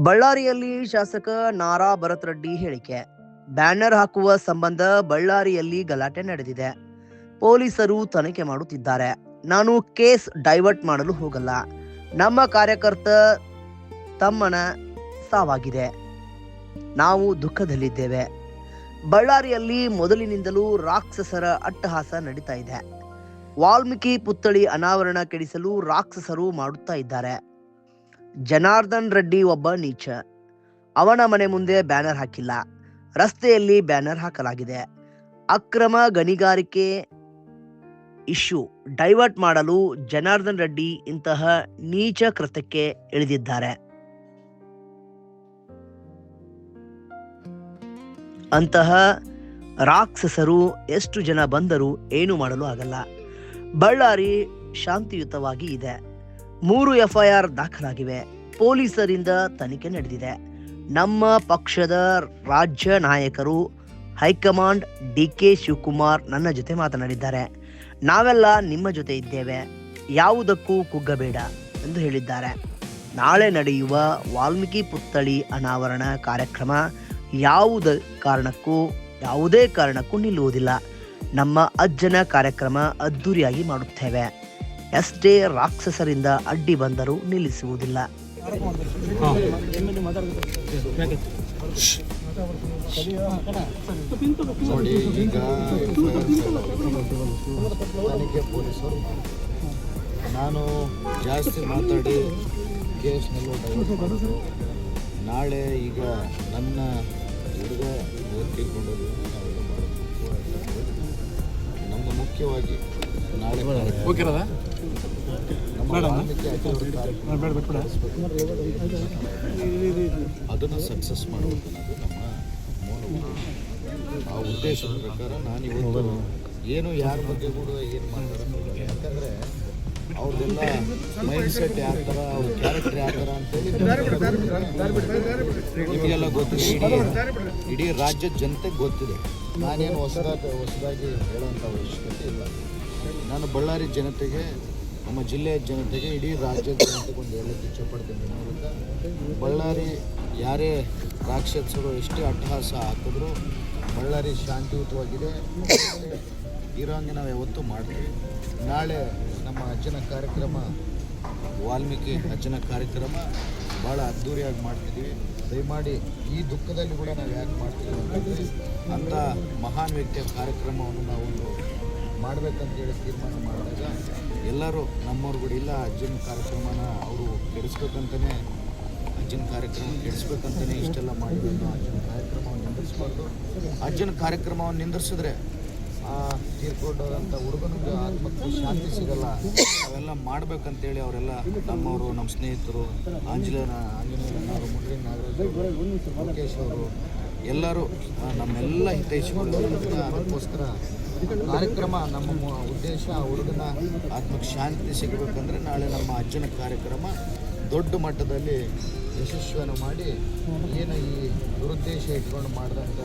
ಬಳ್ಳಾರಿಯಲ್ಲಿ ಶಾಸಕ ನಾರಾ ಭರತ್ ರೆಡ್ಡಿ ಹೇಳಿಕೆ. ಬ್ಯಾನರ್ ಹಾಕುವ ಸಂಬಂಧ ಬಳ್ಳಾರಿಯಲ್ಲಿ ಗಲಾಟೆ ನಡೆದಿದೆ. ಪೊಲೀಸರು ತನಿಖೆ ಮಾಡುತ್ತಿದ್ದಾರೆ. ನಾನು ಕೇಸ್ ಡೈವರ್ಟ್ ಮಾಡಲು ಹೋಗಲ್ಲ. ನಮ್ಮ ಕಾರ್ಯಕರ್ತ ತಮ್ಮನ ಸಾವಾಗಿದೆ. ನಾವು ದುಃಖದಲ್ಲಿದ್ದೇವೆ. ಬಳ್ಳಾರಿಯಲ್ಲಿ ಮೊದಲಿನಿಂದಲೂ ರಾಕ್ಷಸರ ಅಟ್ಟಹಾಸ ನಡೀತಾ ಇದೆ. ವಾಲ್ಮೀಕಿ ಪುತ್ಥಳಿ ಅನಾವರಣ ಕೆಡಿಸಲು ರಾಕ್ಷಸರು ಮಾಡುತ್ತಾ ಇದ್ದಾರೆ. ಜನಾರ್ದನ್ ರೆಡ್ಡಿ ಒಬ್ಬ ನೀಚ. ಅವನ ಮನೆ ಮುಂದೆ ಬ್ಯಾನರ್ ಹಾಕಿಲ್ಲ. ರಸ್ತೆಯಲ್ಲಿ ಬ್ಯಾನರ್ ಹಾಕಲಾಗಿದೆ. ಅಕ್ರಮ ಗಣಿಗಾರಿಕೆ ಇಶ್ಯೂ ಡೈವರ್ಟ್ ಮಾಡಲು ಜನಾರ್ದನ್ ರೆಡ್ಡಿ ಇಂತಹ ನೀಚ ಕೃತ್ಯಕ್ಕೆ ಇಳಿದಿದ್ದಾರೆ. ಅಂತಹ ರಾಕ್ಷಸರು ಎಷ್ಟು ಜನ ಬಂದರೂ ಏನು ಮಾಡಲು ಆಗಲ್ಲ. ಬಳ್ಳಾರಿ ಶಾಂತಿಯುತವಾಗಿ ಇದೆ. ಮೂರು ಎಫ್ಐಆರ್ ದಾಖಲಾಗಿವೆ. ಪೊಲೀಸರಿಂದ ತನಿಖೆ ನಡೆದಿದೆ. ನಮ್ಮ ಪಕ್ಷದ ರಾಜ್ಯ ನಾಯಕರು, ಹೈಕಮಾಂಡ್ ಡಿ ಕೆ ಶಿವಕುಮಾರ್ ನನ್ನ ಜೊತೆ ಮಾತನಾಡಿದ್ದಾರೆ. ನಾವೆಲ್ಲ ನಿಮ್ಮ ಜೊತೆ ಇದ್ದೇವೆ. ಯಾವುದಕ್ಕೂ ಕುಗ್ಗಬೇಡ ಎಂದು ಹೇಳಿದ್ದಾರೆ. ನಾಳೆ ನಡೆಯುವ ವಾಲ್ಮೀಕಿ ಪುತ್ಥಳಿ ಅನಾವರಣ ಕಾರ್ಯಕ್ರಮ ಯಾವುದ ಕಾರಣಕ್ಕೂ, ಯಾವುದೇ ಕಾರಣಕ್ಕೂ ನಿಲ್ಲುವುದಿಲ್ಲ. ನಮ್ಮ ಅಜ್ಜನ ಕಾರ್ಯಕ್ರಮ ಅದ್ದೂರಿಯಾಗಿ ಮಾಡುತ್ತೇವೆ. ಎಷ್ಟೇ ರಾಕ್ಷಸರಿಂದ ಅಡ್ಡಿ ಬಂದರೂ ನಿಲ್ಲಿಸುವುದಿಲ್ಲ. ನೋಡಿ ಈಗ ಪೊಲೀಸರು ನಾನು ಜಾಸ್ತಿ ಮಾತಾಡಿ ಕೇಸ್ ಡೈವರ್ಟ್ ನಾಳೆ ಈಗ ನನ್ನ ಹುಡುಗ ನಾವೆಲ್ಲ ನಮ್ಮ ಮುಖ್ಯವಾಗಿ ನಾಳೆ ಅದನ್ನು ಸಕ್ಸಸ್ ಮಾಡಬೇಕು ಅನ್ನೋದು ನಮ್ಮ. ಆ ಉದ್ದೇಶದ ಪ್ರಕಾರ ನಾನು ಇವತ್ತು ಏನು ಯಾರ ಬಗ್ಗೆ ಕೂಡ ಏನು ಮಾಡ್ತಾರೆ ಯಾಕಂದರೆ ಅವ್ರದ್ದೆಲ್ಲ ಮೈಂಡ್ ಸೆಟ್ ಯಾವ ಥರ ಅವ್ರ ಕ್ಯಾರೆಕ್ಟರ್ ಯಾವ ಥರ ಅಂತೇಳಿ ನಿಮಗೆಲ್ಲ ಗೊತ್ತಿದೆ. ಇಡೀ ಇಡೀ ರಾಜ್ಯದ ಜನತೆಗೆ ಗೊತ್ತಿದೆ. ನಾನೇನು ಹೊಸದಾಗಿ ಹೊಸದಾಗಿ ಹೇಳೋಂಥ ಅವಶ್ಯಕತೆ ಇಲ್ಲ. ನಾನು ಬಳ್ಳಾರಿ ಜನತೆಗೆ ನಮ್ಮ ಜಿಲ್ಲೆಯ ಜನತೆಗೆ ಇಡೀ ರಾಜ್ಯದ ಜನತೆಗೆ ಒಂದು ಹೇಳಕ್ಕೆ ಇಚ್ಛಪಡ್ತೀನಿ ಬಳ್ಳಾರಿ ಯಾರೇ ರಾಕ್ಷಸರು ಎಷ್ಟೇ ಅಟ್ಟಹಾಸ ಹಾಕಿದ್ರು ಬಳ್ಳಾರಿ ಶಾಂತಿಯುತವಾಗಿದೆ. ಇರೋಂಗೆ ನಾವು ಯಾವತ್ತೂ ಮಾಡ್ತೀವಿ. ನಾಳೆ ನಮ್ಮ ಅಜ್ಜನ ಕಾರ್ಯಕ್ರಮ, ವಾಲ್ಮೀಕಿ ಅಜ್ಜನ ಕಾರ್ಯಕ್ರಮ ಭಾಳ ಅದ್ಧೂರಿಯಾಗಿ ಮಾಡ್ತಿದ್ದೀವಿ. ದಯಮಾಡಿ ಈ ದುಃಖದಲ್ಲಿ ಕೂಡ ನಾವು ಯಾಕೆ ಮಾಡ್ತೀವಿ ಅಂತಂದರೆ ಅಂಥ ಮಹಾನ್ ವ್ಯಕ್ತಿಯ ಕಾರ್ಯಕ್ರಮವನ್ನು ನಾವೊಂದು ಮಾಡಬೇಕಂತೇಳಿ ತೀರ್ಮಾನ ಮಾಡಿದಾಗ ಎಲ್ಲರೂ ನಮ್ಮವ್ರು ಕೂಡ ಇಲ್ಲ, ಅಜ್ಜನ ಕಾರ್ಯಕ್ರಮನ ಅವರು ಕೆಡಿಸ್ಬೇಕಂತಲೇ ಅಜ್ಜನ ಕಾರ್ಯಕ್ರಮ ಕೆಡಿಸ್ಬೇಕಂತಲೇ ಇಷ್ಟೆಲ್ಲ ಮಾಡಿದ್ರು ಅಜ್ಜನ ಕಾರ್ಯಕ್ರಮವನ್ನು ನಿಂದಿರಿಸ್ಬಾರ್ದು. ಅಜ್ಜನ ಕಾರ್ಯಕ್ರಮವನ್ನು ನಿಂದಿರಿಸಿದ್ರೆ, ಆ ತೀರ್ಕೊಂಡಂಥ ಹುಡುಗನಿಗೆ ಆತ್ಮಕ್ಕೆ ಶಾಂತಿ ಸಿಗಲ್ಲ. ಅವೆಲ್ಲ ಮಾಡ್ಬೇಕಂತೇಳಿ ಅವರೆಲ್ಲ ನಮ್ಮವರು, ನಮ್ಮ ಸ್ನೇಹಿತರು, ಆಂಜನೇಯ ಆಂಜನೇಯ ನಾಗರಾಜ್ ಲೋಕೇಶ್ ಅವರು ಎಲ್ಲರೂ ನಮ್ಮೆಲ್ಲ ಹಿತೈಷಿಗಳು ಅದಕ್ಕೋಸ್ಕರ ಕಾರ್ಯಕ್ರಮ, ನಮ್ಮ ಉದ್ದೇಶ, ಹುಡುಗನ ಆತ್ಮಕ್ಕೆ ಶಾಂತಿ ಸಿಗಬೇಕಂದ್ರೆ ನಾಳೆ ನಮ್ಮ ಅಜ್ಜನ ಕಾರ್ಯಕ್ರಮ ದೊಡ್ಡ ಮಟ್ಟದಲ್ಲಿ ಯಶಸ್ವಿಯನ್ನು ಮಾಡಿ, ಏನು ಈ ದುರುದ್ದೇಶ ಇಟ್ಕೊಂಡು ಮಾಡಿದಂಥ